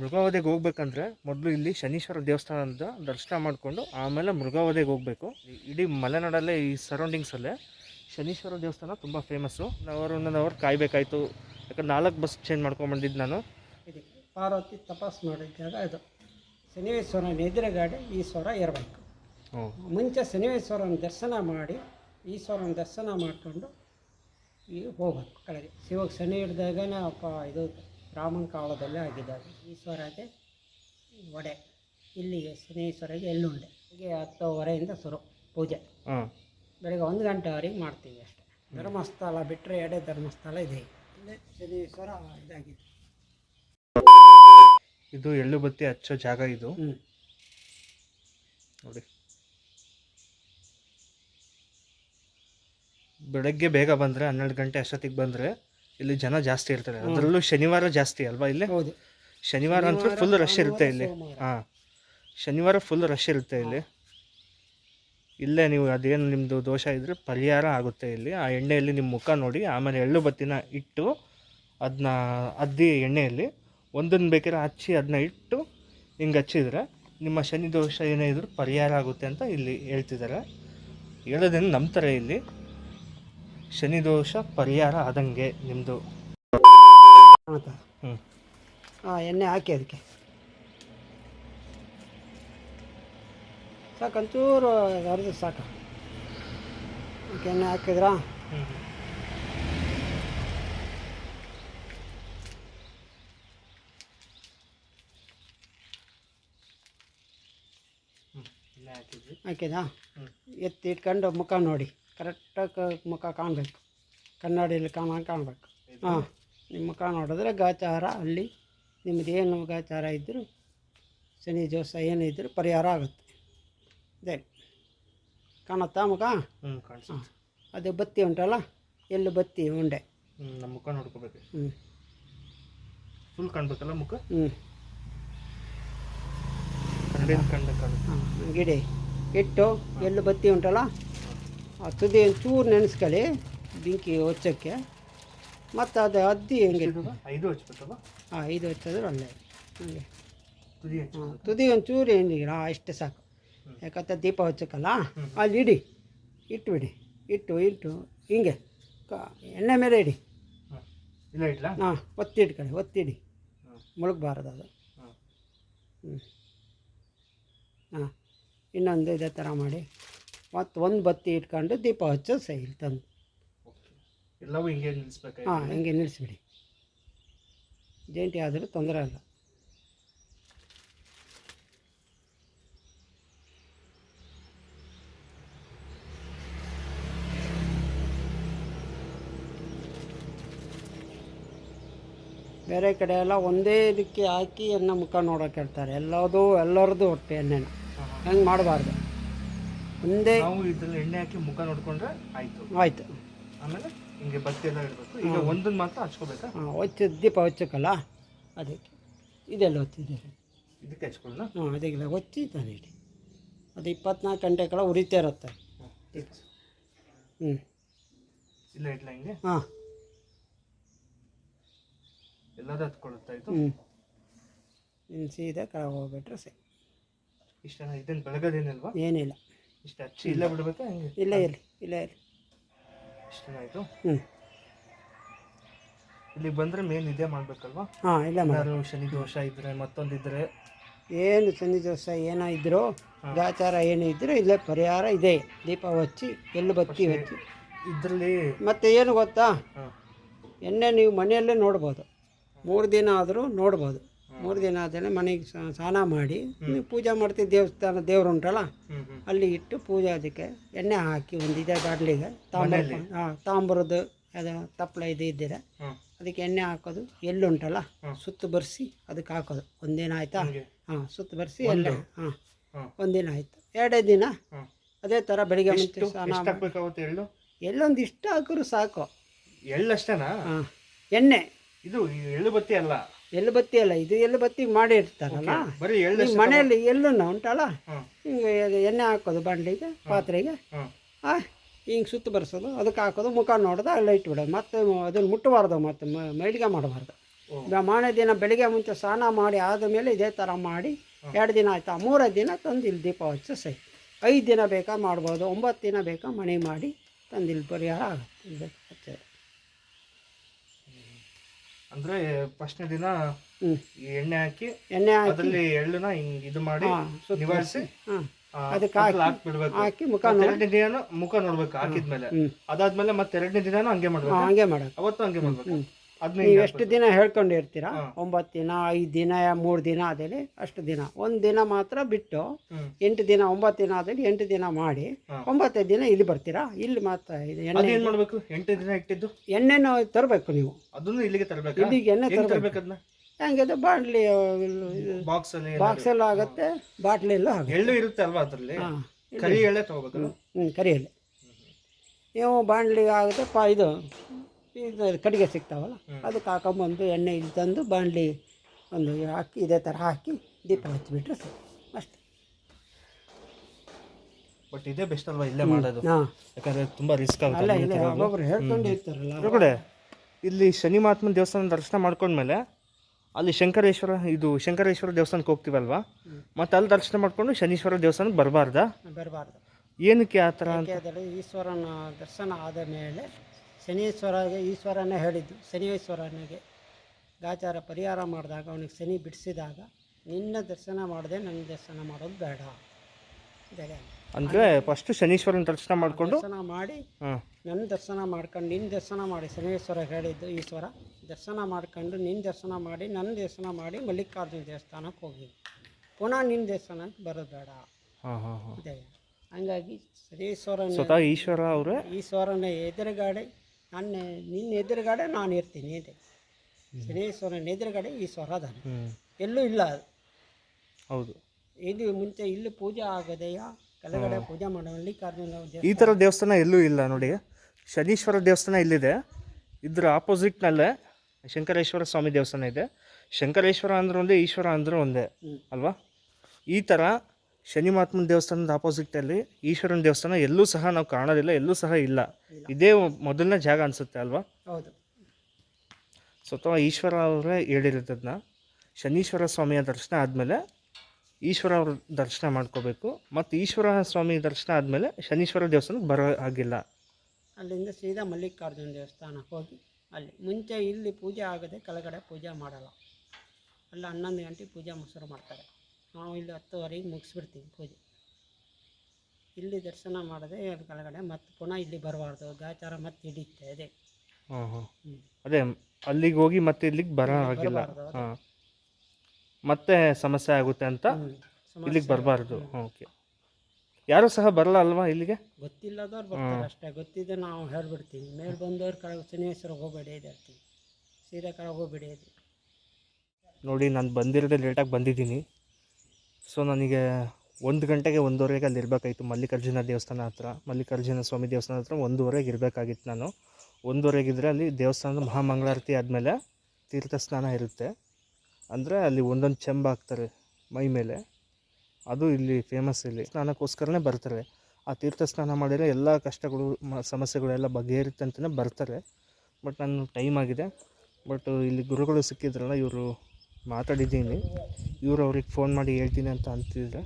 ಮೃಗಾವಧೆಗೆ ಹೋಗ್ಬೇಕಂದ್ರೆ ಮೊದಲು ಇಲ್ಲಿ ಶನೀಶ್ವರ ದೇವಸ್ಥಾನದ ದರ್ಶನ ಮಾಡಿಕೊಂಡು ಆಮೇಲೆ ಮೃಗಾವಧೆಗೆ ಹೋಗಬೇಕು. ಇಡೀ ಮಲೆನಾಡಲ್ಲೇ ಈ ಸರೌಂಡಿಂಗ್ಸಲ್ಲೇ ಶನೀಶ್ವರ ದೇವಸ್ಥಾನ ತುಂಬ ಫೇಮಸ್ಸು ಅವರ್ ಒಂದೊಂದು ಅವರ್ ಕಾಯಬೇಕಾಯ್ತು. ಯಾಕಂದ್ರೆ ನಾಲ್ಕು ಬಸ್ ಚೇಂಜ್ ಮಾಡ್ಕೊಂಡ್ಬಂದಿದ್ದು ನಾನು. ಇದೆ. ಪಾರ್ವತಿ ತಪಾಸ್ ಮಾಡಿದ್ದಾಗ ಇದು. ಶನಿವೇಶ್ವರನ ಎದುರುಗಡೆ ಈಶ್ವರ ಇರಬೇಕು ಹ್ಞೂ ಮುಂಚೆ ಶನಿವೇಶ್ವರನ ದರ್ಶನ ಮಾಡಿ ಈಶ್ವರನ ದರ್ಶನ ಮಾಡಿಕೊಂಡು ಈಗ ಹೋಗ್ಬೇಕು. ಕೆಳಗೆ. ಶಿವಕ್ಕೆ ಶನಿ ಹಿಡಿದಾಗ ಅಪ್ಪ ಇದು ರಾಮನ ಕಾಲದಲ್ಲೇ ಆಗಿದ್ದಾವೆ ಈಶ್ವರಗೆ ಒಡೆ. ಇಲ್ಲಿಗೆ ಶನೀಶ್ವರಿಗೆ ಎಳ್ಳುಂಡೆ. ಹೀಗೆ ಹತ್ತುವರೆಯಿಂದ ಶುರು ಪೂಜೆ. ಹ್ಞೂ ಬೆಳಗ್ಗೆ ಒಂದು ಗಂಟೆವರೆಗೆ ಮಾಡ್ತೀವಿ ಅಷ್ಟೇ. ಧರ್ಮಸ್ಥಳ ಬಿಟ್ಟರೆ ಎಡೆ ಧರ್ಮಸ್ಥಳ ಇದೆ. ಇಲ್ಲೇ ಶನೇಶ್ವರ ಇದಾಗಿದೆ. ಇದು ಎಳ್ಳು ಬತ್ತಿ ಹಚ್ಚೋ ಜಾಗ ಇದು. ಹ್ಞೂ ನೋಡಿ. ಬೆಳಗ್ಗೆ ಬೇಗ ಬಂದರೆ ಹನ್ನೆರಡು ಗಂಟೆ ಅಷ್ಟೊತ್ತಿಗೆ ಬಂದರೆ ಇಲ್ಲಿ ಜನ ಜಾಸ್ತಿ ಇರ್ತಾರೆ. ಅದರಲ್ಲೂ ಶನಿವಾರ ಜಾಸ್ತಿ ಅಲ್ವಾ ಇಲ್ಲಿ? ಹೌದು. ಶನಿವಾರ ಅಂತೂ ಫುಲ್ ರಶ್ ಇರುತ್ತೆ ಇಲ್ಲಿ. ಹಾಂ. ಶನಿವಾರ ಫುಲ್ ರಶ್ ಇರುತ್ತೆ ಇಲ್ಲಿ. ಇಲ್ಲೇ ನೀವು ಅದೇನು ನಿಮ್ಮದು ದೋಷ ಇದ್ದರೆ ಪರಿಹಾರ ಆಗುತ್ತೆ ಇಲ್ಲಿ. ಆ ಎಣ್ಣೆಯಲ್ಲಿ ನಿಮ್ಮ ಮುಖ ನೋಡಿ ಆಮೇಲೆ ಎಳ್ಳು ಬತ್ತಿನ ಇಟ್ಟು ಅದನ್ನ ಅದ್ದಿ ಎಣ್ಣೆಯಲ್ಲಿ ಒಂದನ್ನು ಬೇಕಾದ್ರೆ ಹಚ್ಚಿ ಅದನ್ನ ಇಟ್ಟು ಹಿಂಗೆ ಹಚ್ಚಿದ್ರೆ ನಿಮ್ಮ ಶನಿ ದೋಷ ಏನೇ ಇದ್ರೂ ಪರಿಹಾರ ಆಗುತ್ತೆ ಅಂತ ಇಲ್ಲಿ ಹೇಳ್ತಿದ್ದಾರೆ. ಹೇಳೋದೇನು ನಂಬ್ತಾರೆ ಇಲ್ಲಿ. ಶನಿ ದೋಷ ಪರಿಹಾರ ಆದಂಗೆ ನಿಮ್ಮದು ಹ್ಞೂ ಹಾಂ ಎಣ್ಣೆ ಹಾಕಿ ಅದಕ್ಕೆ. ಸಾಕು ಒಂಚೂರು ಅರ್ಧ ಸಾಕು. ಅದಕ್ಕೆ ಎಣ್ಣೆ ಹಾಕಿದ್ರಾ? ಹ್ಞೂ ಇಲ್ಲೇ ಹಾಕಿದ್ವಿ. ಹಾಕಿದಾ ಹ್ಞೂ ಎತ್ತಿ ಇಟ್ಕೊಂಡು ಮುಖ ನೋಡಿ. ಕರೆಕ್ಟಾಗಿ ಮುಖ ಕಾಣಬೇಕು. ಕನ್ನಡಿಯಲ್ಲಿ ಕಾಣ ಕಾಣಬೇಕು. ಹಾಂ ನಿಮ್ಮ ಮುಖ ನೋಡಿದ್ರೆ ಗಾಚಾರ ಅಲ್ಲಿ ನಿಮ್ಮದು ಏನು ಗಾಚಾರ ಇದ್ದರೂ ಶನಿ ದೋಷ ಏನಿದ್ದರೂ ಪರಿಹಾರ ಆಗುತ್ತೆ. ಅದೇ ಕಾಣುತ್ತಾ ಮುಖ? ಅದು ಬತ್ತಿ ಉಂಟಲ್ಲ ಎಲ್ಲಿ ಬತ್ತಿ ಉಂಡೆ. ನಮ್ಮ ಮುಖ ನೋಡ್ಕೋಬೇಕು. ಹ್ಞೂ ಫುಲ್ ಕಾಣಬೇಕಲ್ಲ ಮುಖ? ಹ್ಞೂ ಕಾಣುತ್ತೆ ಹಾಂ ಗಿಡಿ ಇಟ್ಟು ಎಲ್ಲಿ ಬತ್ತಿ ಉಂಟಲ್ಲ? ಆ ತುದಿ ಒಂಚೂರು ನೆನೆಸ್ಕೊಳ್ಳಿ ಬೆಂಕಿ ಹೊಚ್ಚಕ್ಕೆ. ಮತ್ತು ಅದು ಅದ್ದಿ ಹೆಂಗೆ? ಐದು ಹಚ್ಬೇಕಲ್ಲ ಹಾಂ ಐದು ಹಚ್ಚಿದ್ರೆ ಒಳ್ಳೆ. ಹಂಗೆ. ತುದಿ ಹಾಂ ತುದಿ ಒಂಚೂರು ಏನಿಲ್ಲ ಅಷ್ಟೇ ಸಾಕು. ಯಾಕಂತ ದೀಪ ಹಚ್ಚಕ್ಕಲ್ಲ? ಅಲ್ಲಿ ಇಡಿ. ಇಟ್ಬಿಡಿ. ಇಟ್ಟು ಇಟ್ಟು ಹಿಂಗೆ. ಕ ಎಣ್ಣೆ ಮೇಲೆ ಇಡಿ. ಹಾಂ. ಇಲ್ಲ ಇಡ್ಲಾ? ಹಾಂ ಒತ್ತಿ ಇಟ್ಕೊಳ್ಳಿ ಒತ್ತಿಡಿ. ಮುಳುಗಬಾರ್ದು ಅದು. ಹ್ಞೂ ಹಾಂ ಇನ್ನೊಂದು ಇದೇ ಥರ ಮಾಡಿ. ಮತ್ತು ಒಂದು ಬತ್ತಿ ಇಟ್ಕೊಂಡು ದೀಪ ಹಚ್ಚೋದು ಸೈಲ್ ತಂದು. ಎಲ್ಲವೂ ಹಿಂಗೆ ನಿಲ್ಲಿಸ್ಬೇಕು ಹಾಂ ಹಿಂಗೆ ನಿಲ್ಲಿಸ್ಬಿಡಿ ಜೇಂಟಿ ಆದರೂ ತೊಂದರೆ ಅಲ್ಲ ಬೇರೆ ಕಡೆ ಎಲ್ಲ ಒಂದೇ ಇದಕ್ಕೆ ಹಾಕಿ ಎಣ್ಣೆ ಮುಖ ನೋಡೋಕೆ ಹೇಳ್ತಾರೆ. ಎಲ್ಲದೂ ಎಲ್ಲರದ್ದು ಹೊಟ್ಟೆ ಎಣ್ಣೆನ. ಹಂಗೆ ಮಾಡಬಾರ್ದು. ಒಂದೇ ನಾವು ಇದ್ರಲ್ಲಿ ಎಣ್ಣೆ ಹಾಕಿ ಮುಖ ನೋಡ್ಕೊಂಡ್ರೆ ಆಯ್ತು. ಆಯ್ತು. ಆಮೇಲೆ ಹಿಂಗೆ ಬತ್ತಿ ಎಲ್ಲ ಇಡಬೇಕು. ಈಗ ಒಂದನ್ನು ಮಾತ್ರ ಹಚ್ಕೋಬೇಕಾ? ಹಾಂ ಹೊಚ್ಚ ದೀಪ ಹೊಚ್ಚಕ್ಕಲ್ಲ? ಅದಕ್ಕೆ ಇದೆಲ್ಲ ಹೊತ್ತಿದೆ ಇದಕ್ಕೆ ಹಚ್ಕೊಳ್ಳೋಣ? ಹಾಂ ಅದಕ್ಕೆಲ್ಲ ಹೊತ್ತಿ ತಾನೆ ಇಡಿ ಅದು ಇಪ್ಪತ್ನಾಲ್ಕು ಗಂಟೆ ಕಾಲ ಉರಿತಾ ಇರುತ್ತೆ. ಹ್ಞೂ ಇಲ್ಲ ಇಡ್ಲ ಹಿಂಗೆ? ಹಾಂ. ಎಲ್ಲದೂ ಹತ್ಕೊಳುತ್ತಾ ಇತ್ತು ಹ್ಞೂ ಇನ್ನು ಸೀದಾ ಕೆಳಗೆ ಹೋಗ್ಬಿಟ್ರೆ ಸರಿ. ಇಷ್ಟನ? ಇದನ್ನು ಬೆಳಗದೇನಲ್ವಾ? ಏನಿಲ್ಲ. ಇಷ್ಟು ಹಚ್ಚಿ ಇಲ್ಲೇ ಬಿಡ್ಬೇಕಾ? ಹಿಂಗೆ ಇಲ್ಲ ಇರಲಿ ಇಲ್ಲೇ ಇರಲಿ. ಇಷ್ಟನ ಆಯಿತು? ಹ್ಞೂ ಇಲ್ಲಿ ಬಂದರೆ ಮೇನ್ ಇದೇ ಮಾಡಬೇಕಲ್ವಾ? ಹಾಂ ಇಲ್ಲ ಮಾಡಿ ಯಾರು ಶನಿ ದೋಷ ಇದ್ರೆ ಮತ್ತೊಂದಿದ್ರೆ? ಏನು ಶನಿ ದೋಷ ಏನೋ ಇದ್ದರೂ ಗಾಚಾರ ಏನು ಇದ್ದರೂ ಇಲ್ಲೇ ಪರಿಹಾರ ಇದೆ. ದೀಪ ಹಚ್ಚಿ ಎಲ್ಲಿ ಬತ್ತಿ ಹಚ್ಚಿ. ಇದರಲ್ಲಿ ಮತ್ತೆ ಏನು ಗೊತ್ತಾ? ಹಾಂ. ಎಣ್ಣೆ ನೀವು ಮನೆಯಲ್ಲೇ ನೋಡ್ಬೋದು. ಮೂರು ದಿನ ಆದರೂ ನೋಡ್ಬೋದು. ಮೂರು ದಿನ ಆದಮೇಲೆ ಮನೆಗೆ ಸ್ನಾನ ಮಾಡಿ ಪೂಜೆ ಮಾಡ್ತೀವಿ ದೇವಸ್ಥಾನ ದೇವ್ರು ಉಂಟಲ್ಲ ಅಲ್ಲಿ ಇಟ್ಟು ಪೂಜೆ ಅದಕ್ಕೆ ಎಣ್ಣೆ ಹಾಕಿ ಒಂದು ಇದೆ ಬಾಟ್ಲಿಗೆ ತಾಂಬೂರ ಹಾಂ ತಾಂಬೂರದ್ದು ಅದು ತಪ್ಪಲ ಇದು ಇದ್ದಿದೆ. ಅದಕ್ಕೆ ಎಣ್ಣೆ ಹಾಕೋದು ಎಲ್ಲುಂಟಲ್ಲ. ಸುತ್ತು ಬರ್ಸಿ ಅದಕ್ಕೆ ಹಾಕೋದು. ಒಂದಿನ ಆಯಿತಾ? ಹಾಂ ಸುತ್ತು ಬರೆಸಿ ಎಳ್ಳು. ಹಾಂ. ಒಂದಿನ ಆಯಿತು. ಎರಡೇ ದಿನ? ಅದೇ ಥರ ಬೆಳಿಗ್ಗೆ ಮುಂಚೆ ಸ್ನಾನ ಎಷ್ಟು ಹಾಕ್ಬೇಕಾಗುತ್ತೆ ಎಳ್ಳು? ಎಲ್ಲೊಂದು ಇಷ್ಟ ಹಾಕಿದ್ರು ಸಾಕು. ಎಳ್ಳಷ್ಟೇನಾ? ಹಾಂ. ಎಣ್ಣೆ. ಇದು ಎಳ್ಳು ಬತ್ತಿ ಅಲ್ಲ. ಎಲ್ಲಿ ಬತ್ತಿ ಅಲ್ಲ ಇದು ಎಲ್ಲಿ ಬತ್ತಿ ಮಾಡಿ ಇರ್ತಾರಲ್ಲ? ಬರೀ ಎಳ್ಳು ಈ ಮನೆಯಲ್ಲಿ ಎಲ್ಲುನ್ನ ಉಂಟಲ್ಲ? ಹಿಂಗೆ ಎಣ್ಣೆ ಹಾಕೋದು ಬಂಡಿಗೆ ಪಾತ್ರೆಗೆ. ಹಿಂಗೆ ಸುತ್ತು ಬರ್ಸೋದು ಅದಕ್ಕೆ ಹಾಕೋದು ಮುಖ ನೋಡೋದು ಅಲ್ಲ ಇಟ್ಬಿಡೋದು. ಮತ್ತೆ ಅದನ್ನು ಮುಟ್ಟಬಾರ್ದು ಮತ್ತೆ ಮೈಲಿಗೆ ಮಾಡಬಾರ್ದು. ಮಾರನೇ ದಿನ ಬೆಳಿಗ್ಗೆ ಮುಂಚೆ ಸ್ನಾನ ಮಾಡಿ ಆದಮೇಲೆ ಇದೇ ಥರ ಮಾಡಿ ಎರಡು ದಿನ ಆಯ್ತಾ. ಮೂರೇ ದಿನ ತಂದು ಇಲ್ಲಿ ದೀಪ ಹಚ್ಚ ಸೈ ಐದು ದಿನ ಬೇಕಾ ಮಾಡ್ಬೋದು ಒಂಬತ್ತು ದಿನ ಬೇಕಾ ಮನೆ ಮಾಡಿ ತಂದು ಇಲ್ಲಿ ಪರಿಹಾರ ಆಗುತ್ತೆ. ಅಂದ್ರೆ ಫಸ್ಟ್ನೇ ದಿನ ಈ ಎಣ್ಣೆ ಹಾಕಿ ಎಣ್ಣೆ ಹಾಕಿ ಅದ್ರಲ್ಲಿ ಎಳ್ಳನ್ನ ಹಿಂಗ್ ಇದು ಮಾಡಿ ಹಾಂ ಸುತ್ತ ನಿವಾರಿಸಿ ಹಾಂ. ಅದಕ್ಕೆ ಹಾಕಿ ಹಾಕ್ಬಿಡ್ಬೇಕು. ಹಾಕಿ ಮುಖ ಎರಡನೇ ದಿನ ಮುಖ ನೋಡ್ಬೇಕು ಹಾಕಿದ್ಮೇಲೆ. ಅದಾದ್ಮೇಲೆ ಮತ್ತೆ ಎರಡನೇ ದಿನಾನು ಹಂಗೆ ಮಾಡ್ಬೇಕು. ಹಂಗೆ ಮಾಡೋದು ಅವತ್ತು ಹಂಗೆ ಮಾಡ್ಬೇಕು. ನೀವು ಎಷ್ಟು ದಿನ ಹೇಳ್ಕೊಂಡಿರ್ತೀರಾ. ಒಂಬತ್ತು ದಿನ ಐದು ದಿನ ಮೂರು ದಿನ ಆದಲ್ಲಿ ಅಷ್ಟು ದಿನ. ಒಂದು ದಿನ ಮಾತ್ರ ಬಿಟ್ಟು ಎಂಟು ದಿನ ಒಂಬತ್ತು ದಿನ ಆದಲ್ಲಿ ಎಂಟು ದಿನ ಮಾಡಿ ಹಾ. ಒಂಬತ್ತೈದು ದಿನ ಇಲ್ಲಿ ಬರ್ತೀರಾ? ಇಲ್ಲಿ ಮಾತ್ರ ಇದು ಎಣ್ಣೆ ಏನು ಮಾಡಬೇಕು? ಎಂಟು ದಿನ ಇಟ್ಟಿದ್ದು? ಎಣ್ಣೆನೂ ತರಬೇಕು ನೀವು. ಅದನ್ನು ಇಲ್ಲಿಗೆ ತರಬೇಕು? ಇಲ್ಲಿಗೆ ಎಣ್ಣೆ ತರಬೇಕು. ಅದನ್ನ ಹೆಂಗೆ ಅದು ಬಾಟ್ಲಿ ಬಾಕ್ಸ್ ಅಲ್ಲಿ ಬಾಕ್ಸ್ ಬಾಕ್ಸಲ್ಲೂ ಆಗುತ್ತೆ ಬಾಟ್ಲಿಯಲ್ಲೂ ಆಗುತ್ತೆ. ಎಳ್ಳು ಇರುತ್ತೆ ಅಲ್ವಾ ಅದರಲ್ಲಿ? ಕರಿ ಎಳ್ಳೆ. ತಗೋಬೇಕು? ಹ್ಞೂ ಕರಿಯಲ್ಲಿ ನೀವು ಬಾಂಡ್ಲಿ ಆಗುತ್ತೆ ಪಾ ಇದು ಇದು ಕಡಿಗೆ ಸಿಗ್ತಾವಲ್ಲ ಅದಕ್ಕೆ ಹಾಕೊಂಬಂದು ಎಣ್ಣೆ ಇಲ್ಲಿ ತಂದು ಬಾಂಡ್ಲಿ ಒಂದು ಹಾಕಿ ಇದೇ ಥರ ಹಾಕಿ ದೀಪ ಹಚ್ಚಿಬಿಟ್ರೆ ಸಾಕು ಅಷ್ಟೇ. ಬಟ್ ಇದೇ ಬೆಸ್ಟ್ ಅಲ್ವಾ ಇಲ್ಲೇ ಮಾಡೋದು? ಯಾಕಂದ್ರೆ ತುಂಬಾ ರಿಸ್ಕ್ ಅಲ್ಲ ಆಗುತ್ತೆ ಇಲ್ಲ ಒಬ್ಬೊಬ್ರು ಹೇಳ್ಕೊಂಡು ಇರ್ತಾರಲ್ಲ. ಕಡೆ ಇಲ್ಲಿ ಶನಿ ಮಹಾತ್ಮನ ದೇವಸ್ಥಾನ ದರ್ಶನ ಮಾಡ್ಕೊಂಡ್ಮೇಲೆ ಅಲ್ಲಿ ಶಂಕರೇಶ್ವರ ಇದು ಶಂಕರೇಶ್ವರ ದೇವಸ್ಥಾನಕ್ಕೆ ಹೋಗ್ತೀವಲ್ವಾ? ಮತ್ತೆ ಅಲ್ಲಿ ದರ್ಶನ ಮಾಡ್ಕೊಂಡು ಶನೀಶ್ವರ ದೇವಸ್ಥಾನಕ್ಕೆ ಬರಬಾರ್ದಾ? ಬರಬಾರ್ದು. ಏನಕ್ಕೆ ಆ ಥರ ಈಶ್ವರನ ದರ್ಶನ ಆದ ಮೇಲೆ ಶನೀಶ್ವರಗೆ ಈಶ್ವರನೇ ಹೇಳಿದ್ದು. ಶನೀಶ್ವರನಿಗೆ ಗಾಚಾರ ಪರಿಹಾರ ಮಾಡಿದಾಗ ಅವನಿಗೆ ಶನಿ ಬಿಡಿಸಿದಾಗ ನಿನ್ನ ದರ್ಶನ ಮಾಡದೆ ನನ್ನ ದರ್ಶನ ಮಾಡೋದು ಬೇಡ. ಬೇರೆ ಅಂದ್ರೆ ಫಸ್ಟ್ ಶನೀಶ್ವರನ ದರ್ಶನ ಮಾಡ್ಕೊಂಡು ದರ್ಶನ ಮಾಡಿ ನನ್ನ ದರ್ಶನ ಮಾಡ್ಕೊಂಡು ನಿನ್ನ ದರ್ಶನ ಮಾಡಿ. ಶನೇಶ್ವರ ಹೇಳಿದ್ದು ಈಶ್ವರ ದರ್ಶನ ಮಾಡ್ಕೊಂಡು ನಿನ್ನ ದರ್ಶನ ಮಾಡಿ ನನ್ನ ದರ್ಶನ ಮಾಡಿ ಮಲ್ಲಿಕಾರ್ಜುನ ದೇವಸ್ಥಾನಕ್ಕೆ ಹೋಗಿ. ಪುನಃ ನಿನ್ನ ದೇವಸ್ಥಾನಕ್ಕೆ ಬರೋದು ಬೇಡ. ಹಾಂ ಹಾಂ ಹಾಂ. ಇದೆ ಹಂಗಾಗಿ ಶನೇಶ್ವರನ ಸ್ವತಃ ಈಶ್ವರ ಅವರು ಈಶ್ವರನ ಎದುರುಗಡೆ ನನ್ನ ನಿನ್ನ ಎದುರುಗಡೆ ನಾನು ಇರ್ತೀನಿ ಇದೆ ಶನೇಶ್ವರನ ಎದುರುಗಡೆ ಈ ಹ್ಞೂ ಎಲ್ಲೂ ಇಲ್ಲ ಅದು. ಹೌದು. ಇದು ಮುಂಚೆ ಇಲ್ಲಿ ಪೂಜೆ ಆಗದೆಯಾ? ಕೆಳಗಡೆ ಪೂಜೆ ಮಾಡೋಲ್ಲಿ ಈ ಥರ ದೇವಸ್ಥಾನ ಎಲ್ಲೂ ಇಲ್ಲ ನೋಡಿ. ಶನೀಶ್ವರ ದೇವಸ್ಥಾನ ಇಲ್ಲಿದೆ. ಇದ್ರ ಆಪೋಸಿಟ್ನಲ್ಲೇ ಶಂಕರೇಶ್ವರ ಸ್ವಾಮಿ ದೇವಸ್ಥಾನ ಇದೆ. ಶಂಕರೇಶ್ವರ ಅಂದ್ರೆ ಒಂದೇ ಈಶ್ವರ ಅಂದ್ರೆ ಒಂದೇ. ಅಲ್ವಾ? ಈ ಥರ ಶನಿ ಮಹಾತ್ಮನ ದೇವಸ್ಥಾನದ ಆಪೋಸಿಟಲ್ಲಿ ಈಶ್ವರನ ದೇವಸ್ಥಾನ. ಎಲ್ಲೂ ಸಹ ನಾವು ಕಾಣೋದಿಲ್ಲ ಎಲ್ಲೂ ಸಹ ಇಲ್ಲ. ಇದೇ ಮೊದಲನೇ ಜಾಗ ಅನಿಸುತ್ತೆ ಅಲ್ವಾ? ಹೌದು. ಸ್ವತಃ ಈಶ್ವರ ಅವರೇ ಹೇಳಿರೋದನ್ನ ಶನೀಶ್ವರ ಸ್ವಾಮಿಯ ದರ್ಶನ ಆದಮೇಲೆ ಈಶ್ವರ ಅವ್ರ ದರ್ಶನ ಮಾಡ್ಕೋಬೇಕು. ಮತ್ತು ಈಶ್ವರ ಸ್ವಾಮಿ ದರ್ಶನ ಆದಮೇಲೆ ಶನೀಶ್ವರ ದೇವಸ್ಥಾನಕ್ಕೆ ಬರೋ ಆಗಿಲ್ಲ ಅಲ್ಲಿಂದ ಸೀದಾ ಮಲ್ಲಿಕಾರ್ಜುನ ದೇವಸ್ಥಾನಕ್ಕೆ ಹೋಗಿ ಅಲ್ಲಿ. ಮುಂಚೆ ಇಲ್ಲಿ ಪೂಜೆ ಆಗದೆ ಕೆಳಗಡೆ ಪೂಜೆ ಮಾಡಲ್ಲ. ಅಲ್ಲಿ ಹನ್ನೊಂದು ಗಂಟೆ ಪೂಜೆ ಮೊಸರು ಮಾಡ್ತಾರೆ. ನಾವು ಇಲ್ಲಿ ಹತ್ತುವರೆಗೆ ಮುಗಿಸ್ಬಿಡ್ತೀವಿ ಪೂಜೆ. ಇಲ್ಲಿ ದರ್ಶನ ಮಾಡದೆ ಕೆಳಗಡೆ ಮತ್ತೆ ಪುನಃ ಇಲ್ಲಿ ಬರಬಾರ್ದು ಗಾಚಾರ ಮತ್ತೆ ಹಿಡಿಯುತ್ತೆ ಅದೇ. ಹಾಂ ಹಾಂ ಅದೇ ಅಲ್ಲಿಗೆ ಹೋಗಿ ಮತ್ತೆ ಇಲ್ಲಿಗೆ ಬರ ಬರಬಾರ್ದು ಮತ್ತೆ ಸಮಸ್ಯೆ ಆಗುತ್ತೆ ಅಂತ ಇಲ್ಲಿಗೆ ಬರಬಾರ್ದು. ಓಕೆ. ಯಾರು ಸಹ ಬರಲ್ಲ ಅಲ್ವಾ ಇಲ್ಲಿಗೆ? ಗೊತ್ತಿಲ್ಲದವ್ರು ಬರ್ತಾರೆ ಅಷ್ಟೇ. ಗೊತ್ತಿದ್ದೆ ನಾವು ಹೇಳ್ಬಿಡ್ತೀವಿ. ಮೇಲೆ ಬಂದವ್ರು ಕಡೆ ಶನೇಶ್ವರ ಹೋಗಬೇಡಿ ಇದೆ ಇರ್ತೀವಿ ಸೀದಾ ಕಡೆ ಹೋಗಬೇಡಿ ಇದೆ. ನೋಡಿ ನಾನು ಬಂದಿರೋದೇ ಲೇಟಾಗಿ ಬಂದಿದ್ದೀನಿ. ಸೊ ನನಗೆ ಒಂದು ಗಂಟೆಗೆ ಒಂದೂವರೆಗೆ ಅಲ್ಲಿ ಇರಬೇಕಾಗಿತ್ತು ಮಲ್ಲಿಕಾರ್ಜುನ ದೇವಸ್ಥಾನ ಹತ್ರ. ಮಲ್ಲಿಕಾರ್ಜುನ ಸ್ವಾಮಿ ದೇವಸ್ಥಾನ ಹತ್ರ ಒಂದೂವರೆಗೆ ಇರಬೇಕಾಗಿತ್ತು ನಾನು. ಒಂದೂವರೆಗಿದ್ರೆ ಅಲ್ಲಿ ದೇವಸ್ಥಾನದ ಮಹಾಮಂಗಳಾರತಿ ಆದಮೇಲೆ ತೀರ್ಥ ಸ್ನಾನ ಇರುತ್ತೆ. ಅಂದರೆ ಅಲ್ಲಿ ಒಂದೊಂದು ಚೆಂಬ ಹಾಕ್ತಾರೆ ಮೈ ಮೇಲೆ. ಅದು ಇಲ್ಲಿ ಫೇಮಸ್ ಇಲ್ಲಿ. ಸ್ನಾನಕ್ಕೋಸ್ಕರನೇ ಬರ್ತಾರೆ. ಆ ತೀರ್ಥ ಸ್ನಾನ ಮಾಡಿದರೆ ಎಲ್ಲ ಕಷ್ಟಗಳು, ಮ, ಸಮಸ್ಯೆಗಳೆಲ್ಲ ಬಗೆಹರುತ್ತೆ ಅಂತಲೇ ಬರ್ತಾರೆ. ಬಟ್ ನಾನು ಟೈಮ್ ಆಗಿದೆ. ಬಟ್ ಇಲ್ಲಿ ಗುರುಗಳು ಸಿಕ್ಕಿದ್ರಲ್ಲ ಇವರು ಮಾತಾಡಿದ್ದೀನಿ. ಇವರು ಅವ್ರಿಗೆ ಫೋನ್ ಮಾಡಿ ಹೇಳ್ತೀನಿ ಅಂತ ಅಂತಿದ್ರೆ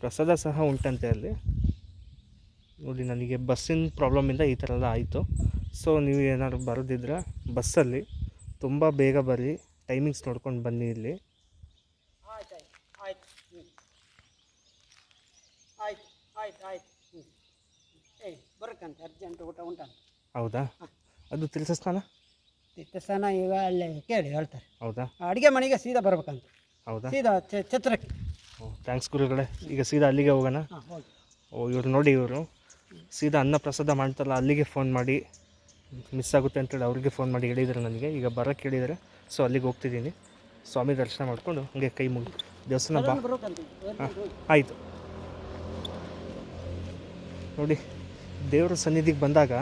ಪ್ರಸಾದ ಸಹ ಉಂಟಂತೆ ಅಲ್ಲಿ. ನೋಡಿ ನನಗೆ ಬಸ್ಸಿನ ಪ್ರಾಬ್ಲಮಿಂದ ಈ ಥರ ಎಲ್ಲ ಆಯಿತು. ಸೊ ನೀವು ಏನಾದ್ರು ಬರೋದಿದ್ರೆ ಬಸ್ಸಲ್ಲಿ ತುಂಬ ಬೇಗ ಬರ್ರಿ ಟೈಮಿಂಗ್ಸ್ ನೋಡ್ಕೊಂಡು ಬನ್ನಿ ಇಲ್ಲಿ. ಹೌದಾ? ಅದು ತಿಳಿಸ್ತಾನ ತೀರ್ಥಸ್ಥಾನ ಈಗ ಅಲ್ಲೇ ಕೇಳಿ ಹೇಳ್ತಾರೆ. ಹೌದಾ? ಅಡುಗೆ ಮನೆಗೆ ಸೀದಾ ಬರ್ಬೇಕಂತ. ಹೌದಾ? ಸೀದಾ ಚ- ಛತ್ರಕ್ಕೆ. ಥ್ಯಾಂಕ್ಸ್ ಗುರುಗಳೇ. ಈಗ ಸೀದಾ ಅಲ್ಲಿಗೆ ಹೋಗೋಣ? ಹಾಂ ಹೋಗಿ. ಓ ಇವರು ನೋಡಿ ಇವರು. ಸೀದಾ ಅನ್ನ ಪ್ರಸಾದ ಮಾಡ್ತಾರಲ್ಲ ಅಲ್ಲಿಗೆ ಫೋನ್ ಮಾಡಿ. ಮಿಸ್ ಆಗುತ್ತೆ ಅಂತೇಳಿ ಅವ್ರಿಗೆ ಫೋನ್ ಮಾಡಿ ಹೇಳಿದ್ರು ನನಗೆ. ಈಗ ಬರೋಕ್ಕೆ ಹೇಳಿದ್ದಾರೆ ಸೊ ಅಲ್ಲಿಗೆ ಹೋಗ್ತಿದ್ದೀನಿ. ಸ್ವಾಮಿ ದರ್ಶನ ಮಾಡಿಕೊಂಡು ಹಂಗೆ ಕೈ ಮುಗಿ. ದೇವಸ್ಥಾನ ಬಾ. ಬರ್ಬೇಕಂತ ಆಯಿತು. ನೋಡಿ ದೇವರ ಸನ್ನಿಧಿಗೆ ಬಂದಾಗ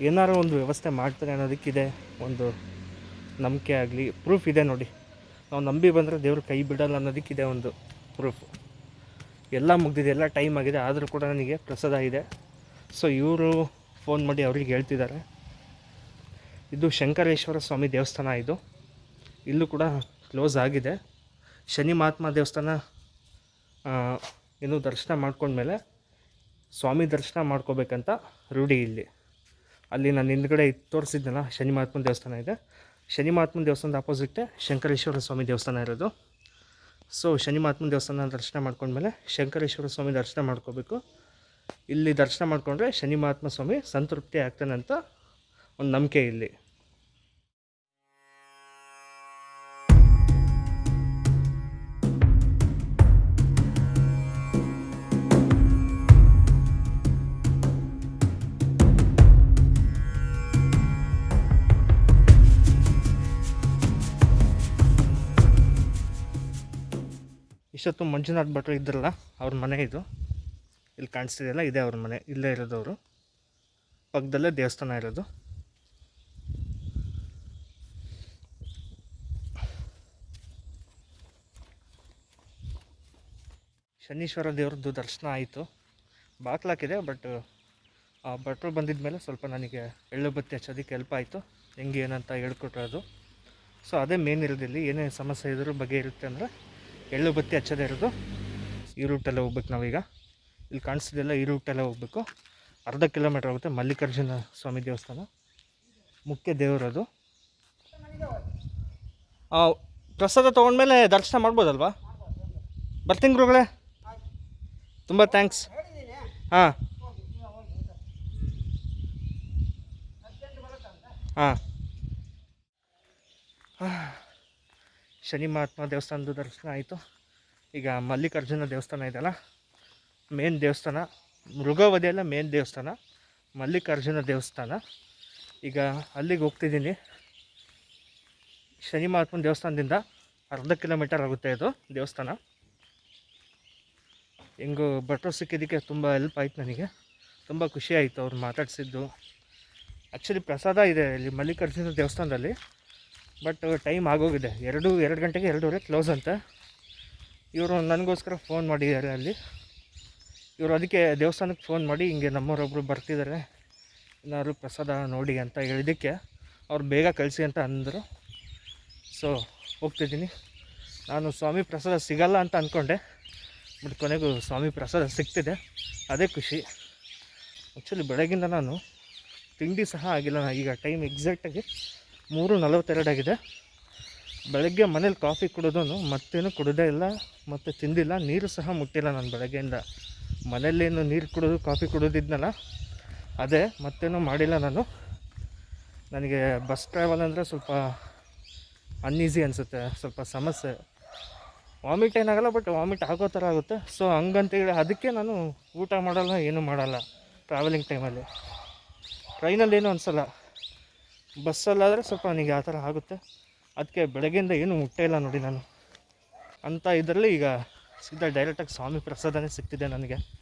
ಏನಾರು ಒಂದು ವ್ಯವಸ್ಥೆ ಮಾಡ್ತಾರೆ ಅನ್ನೋದಕ್ಕಿದೆ. ಒಂದು ನಂಬಿಕೆ ಆಗಲಿ ಪ್ರೂಫ್ ಇದೆ ನೋಡಿ. ನಾವು ನಂಬಿ ಬಂದರೆ ದೇವರು ಕೈ ಬಿಡಲ್ಲ ಇದೆ ಒಂದು ಪ್ರೂಫ್ ಎಲ್ಲ ಮುಗ್ದಿದೆ, ಎಲ್ಲ ಟೈಮ್ ಆಗಿದೆ, ಆದರೂ ಕೂಡ ನನಗೆ ಪ್ರಸಾದ ಇದೆ. ಸೊ ಇವರು ಫೋನ್ ಮಾಡಿ ಅವ್ರಿಗೆ ಹೇಳ್ತಿದ್ದಾರೆ. ಇದು ಶಂಕರೇಶ್ವರ ಸ್ವಾಮಿ ದೇವಸ್ಥಾನ ಇದು. ಇಲ್ಲೂ ಕೂಡ ಕ್ಲೋಸ್ ಆಗಿದೆ. ಶನಿ ಮಹಾತ್ಮ ದೇವಸ್ಥಾನ ಏನು ದರ್ಶನ ಮಾಡ್ಕೊಂಡ್ಮೇಲೆ ಸ್ವಾಮಿ ದರ್ಶನ ಮಾಡ್ಕೋಬೇಕಂತ ರೂಢಿ ಇಲ್ಲಿ. ಅಲ್ಲಿ ನಾನು ಹಿಂದ್ಗಡೆ ತೋರಿಸಿದ್ದೆನಲ್ಲ, ಶನಿ ಮಹಾತ್ಮನ ದೇವಸ್ಥಾನ ಇದೆ. ಶನಿ ಮಹಾತ್ಮನ ದೇವಸ್ಥಾನದ ಆಪೋಸಿಟ್ಟೆ ಶಂಕರೇಶ್ವರ ಸ್ವಾಮಿ ದೇವಸ್ಥಾನ ಇರೋದು. ಸೊ ಶನಿ ಮಹಾತ್ಮನ ದೇವಸ್ಥಾನ ದರ್ಶನ ಮಾಡ್ಕೊಂಡ್ಮೇಲೆ ಶಂಕರೇಶ್ವರ ಸ್ವಾಮಿ ದರ್ಶನ ಮಾಡ್ಕೋಬೇಕು. ಇಲ್ಲಿ ದರ್ಶನ ಮಾಡಿಕೊಂಡ್ರೆ ಶನಿ ಮಹಾತ್ಮ ಸ್ವಾಮಿ ಸಂತೃಪ್ತಿ ಆಗ್ತಾನಂತ ಒಂದು ನಂಬಿಕೆ ಇಲ್ಲಿ. ಇಷ್ಟೊತ್ತು ಮಂಜುನಾಥ್ ಭಟ್ರು ಇದ್ರಲ್ಲ, ಅವ್ರ ಮನೆ ಇದು. ಇಲ್ಲಿ ಕಾಣಿಸ್ತಿದೆಯಲ್ಲ, ಇದೆ ಅವ್ರ ಮನೆ, ಇಲ್ಲೇ ಇರೋದು ಅವರು ಪಕ್ಕದಲ್ಲೇ ದೇವಸ್ಥಾನ ಇರೋದು. ಶನೀಶ್ವರ ದೇವ್ರದ್ದು ದರ್ಶನ ಆಯಿತು. ಬಾಕ್ಲಾಕಿದೆ ಬಟ್, ಆ ಭಟ್ರು ಬಂದಿದ ಮೇಲೆ ಸ್ವಲ್ಪ ನನಗೆ ಎಳ್ಳು ಬತ್ತಿ ಹಚ್ಚೋದಕ್ಕೆ ಹೆಲ್ಪ್ ಆಯಿತು. ಹೆಂಗೆ ಏನಂತ ಅದು. ಸೊ ಅದೇ ಮೇನ್ ಇರೋದಿಲ್ಲ ಏನೇ ಸಮಸ್ಯೆ ಇದ್ರೂ ಬಗೆ ಇರುತ್ತೆ ಅಂದರೆ ಎಳ್ಳು ಬತ್ತಿ ಹಚ್ಚೋದೇ ಇರೋದು. ಈ ರೂಟಲ್ಲೇ ಹೋಗ್ಬೇಕು ನಾವೀಗ. ಇಲ್ಲಿ ಕಾಣಿಸ್ತಿದೆಲ್ಲ ಈ ರೂಟಲ್ಲೇ ಹೋಗ್ಬೇಕು. ಅರ್ಧ ಕಿಲೋಮೀಟ್ರ್ ಆಗುತ್ತೆ ಮಲ್ಲಿಕಾರ್ಜುನ ಸ್ವಾಮಿ ದೇವಸ್ಥಾನ. ಮುಖ್ಯ ದೇವರದು ಆ, ಪ್ರಸಾದ ತೊಗೊಂಡ್ಮೇಲೆ ದರ್ಶನ ಮಾಡ್ಬೋದಲ್ವಾ? ಬರ್ತೀನಿ ಗುರುಗಳೇ. ತುಂಬ ಥ್ಯಾಂಕ್ಸ್ ಹಾಂ. ಹಾಂ. ಶನಿ ಮಹಾತ್ಮ ದೇವಸ್ಥಾನದ ದರ್ಶನ ಆಯಿತು. ಈಗ ಮಲ್ಲಿಕಾರ್ಜುನ ದೇವಸ್ಥಾನ ಇದೆಯಲ್ಲ, ಮೇನ್ ದೇವಸ್ಥಾನ ಮೃಗವಧಿಯಲ್ಲ ಮೇನ್ ದೇವಸ್ಥಾನ, ಮಲ್ಲಿಕಾರ್ಜುನ ದೇವಸ್ಥಾನ. ಈಗ ಅಲ್ಲಿಗೆ ಹೋಗ್ತಿದ್ದೀನಿ. ಶನಿ ಮಹಾತ್ಮನ ದೇವಸ್ಥಾನದಿಂದ ಅರ್ಧ ಕಿಲೋಮೀಟರ್ ಆಗುತ್ತೆ ಇದು ದೇವಸ್ಥಾನ. ಹೆಂಗು ಭಟ್ರು ಸಿಕ್ಕಿದ್ದಕ್ಕೆ ತುಂಬ ಹೆಲ್ಪ್ ಆಯಿತು ನನಗೆ. ತುಂಬ ಖುಷಿ ಆಯಿತು ಅವ್ರು ಮಾತಾಡಿಸಿದ್ದು. ಆ್ಯಕ್ಚುಲಿ ಪ್ರಸಾದ ಇದೆ ಇಲ್ಲಿ ಮಲ್ಲಿಕಾರ್ಜುನ ದೇವಸ್ಥಾನದಲ್ಲಿ. ಬಟ್ ಟೈಮ್ ಆಗೋಗಿದೆ. ಎರಡು ಎರಡು ಗಂಟೆಗೆ ಎರಡೂವರೆ ಕ್ಲೋಸ್ ಅಂತ. ಇವರು ನನಗೋಸ್ಕರ ಫೋನ್ ಮಾಡಿದ್ದಾರೆ ಅಲ್ಲಿ. ಇವರು ಅದಕ್ಕೆ ದೇವಸ್ಥಾನಕ್ಕೆ ಫೋನ್ ಮಾಡಿ ಹಿಂಗೆ ನಮ್ಮವರೊಬ್ಬರು ಬರ್ತಿದ್ದಾರೆ. ಏನಾದ್ರು ಪ್ರಸಾದ ನೋಡಿ ಅಂತ ಹೇಳಿದ್ದಕ್ಕೆ ಅವ್ರು ಬೇಗ ಕಳಿಸಿ ಅಂತ ಅಂದರು. ಸೊ ಹೋಗ್ತಿದ್ದೀನಿ. ನಾನು ಸ್ವಾಮಿ ಪ್ರಸಾದ ಸಿಗಲ್ಲ ಅಂತ ಅಂದ್ಕೊಂಡೆ ಬಟ್ ಕೊನೆಗೂ ಸ್ವಾಮಿ ಪ್ರಸಾದ ಸಿಗ್ತಿದೆ. ಅದೇ ಖುಷಿ. ಆ್ಯಕ್ಚುಲಿ ಬೆಳಗಿಂದ ನಾನು ತಿಂಡಿ ಸಹ ಆಗಿಲ್ಲ. ನಾನು ಈಗ ಟೈಮ್ ಎಕ್ಸಾಕ್ಟಾಗಿ ಮೂರು ನಲವತ್ತೆರಡಾಗಿದೆ ಬೆಳಗ್ಗೆ ಮನೇಲಿ ಕಾಫಿ ಕುಡಿದೋನು, ಮತ್ತೇನು ಕುಡಿದೇ ಇಲ್ಲ, ಮತ್ತು ತಿಂದಿಲ್ಲ, ನೀರು ಸಹ ಮುಟ್ಟಿಲ್ಲ ನಾನು ಬೆಳಗ್ಗೆಯಿಂದ. ಮನೆಯಲ್ಲೇನು ನೀರು ಕುಡಿದು, ಕಾಫಿ ಕುಡಿದಿದ್ನಲ್ಲ, ಅದೇ ಮತ್ತೇನೂ ಮಾಡಿಲ್ಲ ನಾನು. ನನಗೆ ಬಸ್ ಟ್ರಾವೆಲ್ ಅಂದರೆ ಸ್ವಲ್ಪ ಅನ್ಈಸಿ ಅನಿಸುತ್ತೆ, ಸ್ವಲ್ಪ ಸಮಸ್ಯೆ. ವಾಮಿಟ್ ಏನಾಗಲ್ಲ ಬಟ್ ವಾಮಿಟ್ ಆಗೋ ಥರ ಆಗುತ್ತೆ. ಸೊ ಹಂಗಂತೇಳಿ ಅದಕ್ಕೆ ನಾನು ಊಟ ಮಾಡಲ್ಲ, ಏನೂ ಮಾಡಲ್ಲ ಟ್ರಾವೆಲಿಂಗ್ ಟೈಮಲ್ಲಿ ಟ್ರೈನಲ್ಲಿ ಏನೂ ಅನಿಸಲ್ಲ. ಬಸ್ಸಲ್ಲಾದರೆ ಸ್ವಲ್ಪ ನನಗೆ ಆ ಥರ ಆಗುತ್ತೆ. ಅದಕ್ಕೆ ಬೆಳಗ್ಗೆಯಿಂದ ಏನು ಮುಟ್ಟೇ ಇಲ್ಲ ನೋಡಿ ನಾನು. ಅಂತ ಇದರಲ್ಲಿ ಈಗ ಸೀದಾ ಡೈರೆಕ್ಟಾಗಿ ಸ್ವಾಮಿ ಪ್ರಸಾದನೇ ಸಿಗ್ತಿದೆ ನನಗೆ.